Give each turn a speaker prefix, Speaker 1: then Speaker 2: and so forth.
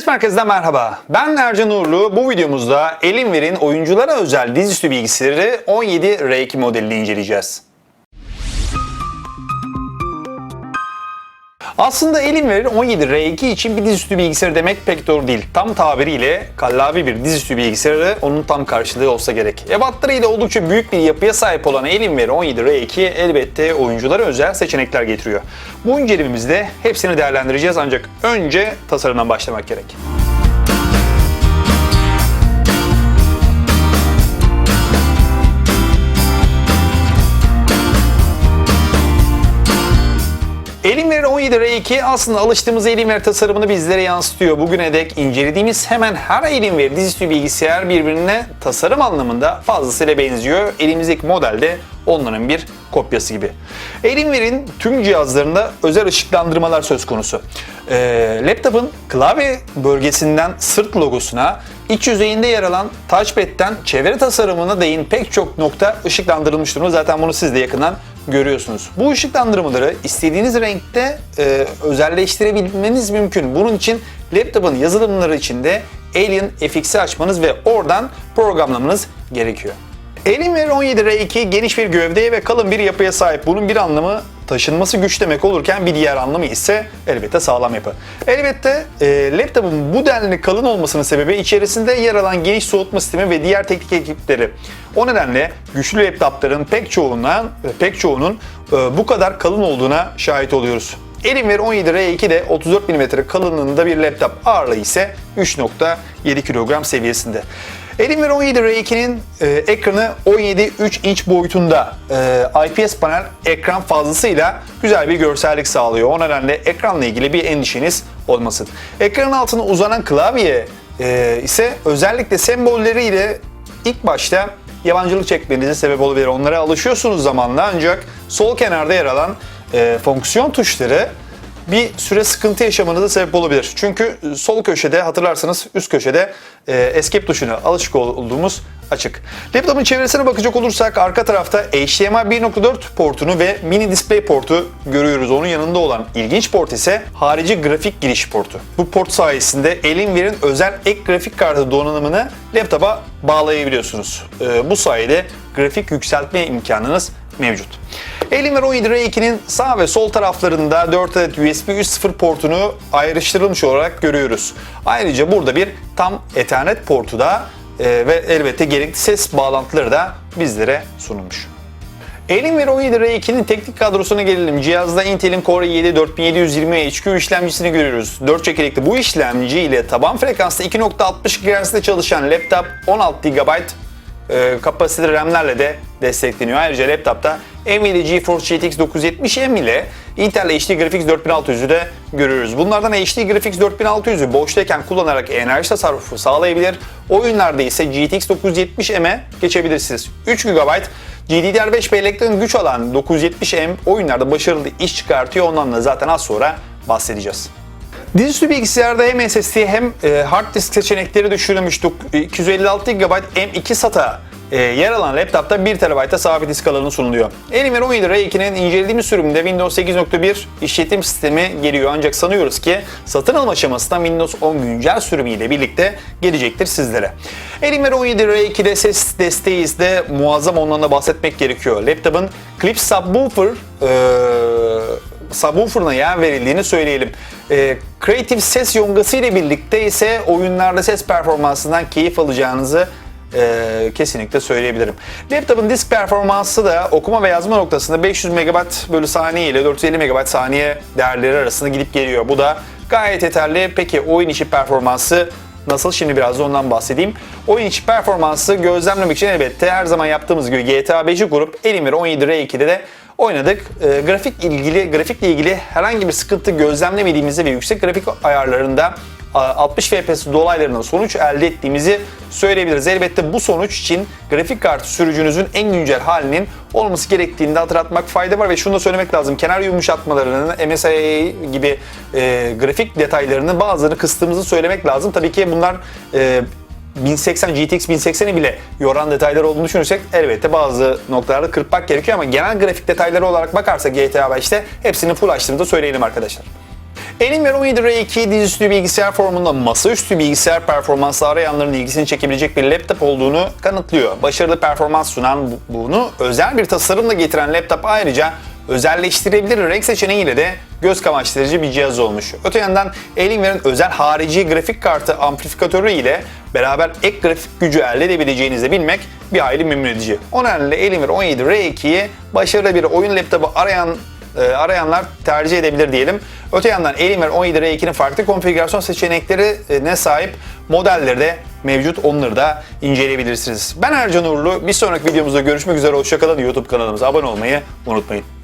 Speaker 1: Ses Merkezi'nden merhaba. Ben Ercan Uğurlu. Bu videomuzda Alienware'in oyunculara özel dizüstü bilgisayarı 17 R2 modelini inceleyeceğiz. Aslında Alienware 17 R2 için bir dizüstü bilgisayarı demek pek doğru değil. Tam tabiriyle kallavi bir dizüstü bilgisayarı onun tam karşılığı olsa gerek. Ebatlarıyla oldukça büyük bir yapıya sahip olan Alienware 17 R2 elbette oyunculara özel seçenekler getiriyor. Bu incelememizde hepsini değerlendireceğiz ancak önce tasarımdan başlamak gerek. 17 R2 aslında alıştığımız Alienware tasarımını bizlere yansıtıyor. Bugüne dek incelediğimiz hemen her Alienware dizüstü bilgisayar birbirine tasarım anlamında fazlasıyla benziyor. Elimizdeki model de onların bir kopyası gibi. Alienware'in tüm cihazlarında özel ışıklandırmalar söz konusu. Ee, laptopun klavye bölgesinden sırt logosuna, iç yüzeyinde yer alan touchpad'den çevre tasarımına değin pek çok nokta ışıklandırılmış durumda. Zaten bunu siz de yakından görüyorsunuz. Bu ışıklandırmaları istediğiniz renkte e, özelleştirebilmeniz mümkün. Bunun için laptopun yazılımları içinde Alien FX'i açmanız ve oradan programlamanız gerekiyor. Alienware 17 R2 geniş bir gövdeye ve kalın bir yapıya sahip. Bunun bir anlamı taşınması güç demek olurken bir diğer anlamı ise elbette sağlam yapı. Elbette e, laptopun bu denli kalın olmasının sebebi içerisinde yer alan geniş soğutma sistemi ve diğer teknik ekipleri. O nedenle güçlü laptopların pek çoğundan pek çoğunun e, bu kadar kalın olduğuna şahit oluyoruz. Alienware 17 R2 de 34 mm kalınlığında bir laptop ağırlığı ise 3.7 kilogram seviyesinde. Alienware 17 R2'nin e, ekranı 17.3 inç boyutunda e, IPS panel ekran fazlasıyla güzel bir görsellik sağlıyor. O nedenle ekranla ilgili bir endişeniz olmasın. Ekranın altına uzanan klavye e, ise özellikle sembolleriyle ilk başta yabancılık çekmenize sebep olabilir. Onlara alışıyorsunuz zamanla ancak sol kenarda yer alan e, fonksiyon tuşları bir süre sıkıntı yaşamanıza sebep olabilir. Çünkü sol köşede hatırlarsanız üst köşede e, escape tuşuna alışık olduğumuz açık. Laptopun çevresine bakacak olursak arka tarafta HDMI 1.4 portunu ve mini display portu görüyoruz. Onun yanında olan ilginç port ise harici grafik giriş portu. Bu port sayesinde Alienware'in özel ek grafik kartı donanımını laptopa bağlayabiliyorsunuz. E, bu sayede grafik yükseltme imkanınız mevcut. Alienware 17 R2'nin sağ ve sol taraflarında 4 adet USB 3.0 portunu ayrıştırılmış olarak görüyoruz. Ayrıca burada bir tam Ethernet portu da e, ve elbette gerekli ses bağlantıları da bizlere sunulmuş. Alienware 17 R2'nin teknik kadrosuna gelelim. Cihazda Intel'in Core i7 4720 HQ işlemcisini görüyoruz. 4 çekirdekli bu işlemci ile taban frekansta 2.60 GHz'de çalışan laptop 16 GB e, kapasiteli RAM'lerle de destekleniyor. Ayrıca laptopta Nvidia GeForce GTX 970M ile Intel HD Graphics 4600'ü de görüyoruz. Bunlardan HD Graphics 4600'ü boştayken kullanarak enerji tasarrufu sağlayabilir. Oyunlarda ise GTX 970M'e geçebilirsiniz. 3 GB GDDR5 bellekten güç alan 970M oyunlarda başarılı iş çıkartıyor. Ondan da zaten az sonra bahsedeceğiz. Dizüstü bilgisayarda hem SSD hem e, hard disk seçenekleri düşürülmüş 256 GB M2 SATA e, yer alan laptopta 1 TB'a sabit disk alanı sunuluyor. Alienware 17 R2'nin incelediğimiz sürümünde Windows 8.1 işletim sistemi geliyor ancak sanıyoruz ki satın alma aşamasında Windows 10 güncel sürümüyle birlikte gelecektir sizlere. Alienware 17 R2'de ses desteği de muazzam ondan da bahsetmek gerekiyor. Laptopun Clip Subwoofer e, subwoofer'ına yer verildiğini söyleyelim. E, Creative ses yongası ile birlikte ise oyunlarda ses performansından keyif alacağınızı e, kesinlikle söyleyebilirim. Laptopun disk performansı da okuma ve yazma noktasında 500 MB bölü saniye ile 450 MB saniye değerleri arasında gidip geliyor. Bu da gayet yeterli. Peki oyun içi performansı Nasıl? Şimdi biraz da ondan bahsedeyim. Oyun içi performansı gözlemlemek için elbette her zaman yaptığımız gibi GTA 5'i kurup Alienware 17 R2'de de oynadık. E, grafik ilgili grafikle ilgili herhangi bir sıkıntı gözlemlemediğimizi ve yüksek grafik ayarlarında 60 FPS dolaylarının sonuç elde ettiğimizi söyleyebiliriz. Elbette bu sonuç için grafik kartı sürücünüzün en güncel halinin olması gerektiğini de hatırlatmak fayda var ve şunu da söylemek lazım. Kenar yumuşatmalarının, MSI gibi e, grafik detaylarının bazılarını kıstığımızı söylemek lazım. Tabii ki bunlar e, 1080 GTX 1080'i bile yoran detaylar olduğunu düşünürsek elbette bazı noktalarda kırpmak gerekiyor ama genel grafik detayları olarak bakarsak GTA 5'te hepsini full açtığımızda söyleyelim arkadaşlar. Alienware 17 R2 dizüstü bilgisayar formunda masaüstü bilgisayar performansı arayanların ilgisini çekebilecek bir laptop olduğunu kanıtlıyor. Başarılı performans sunan bu- bunu özel bir tasarımla getiren laptop ayrıca özelleştirebilir renk seçeneğiyle de göz kamaştırıcı bir cihaz olmuş. Öte yandan Alienware'in özel harici grafik kartı amplifikatörü ile beraber ek grafik gücü elde edebileceğinizi de bilmek bir hayli memnun edici. O nedenle Alienware 17 R2'yi başarılı bir oyun laptopu arayan e, arayanlar tercih edebilir diyelim. Öte yandan Alienware 17 R2'nin farklı konfigürasyon seçeneklerine sahip modelleri de mevcut. Onları da inceleyebilirsiniz. Ben Ercan Uğurlu. Bir sonraki videomuzda görüşmek üzere. Hoşçakalın. YouTube kanalımıza abone olmayı unutmayın.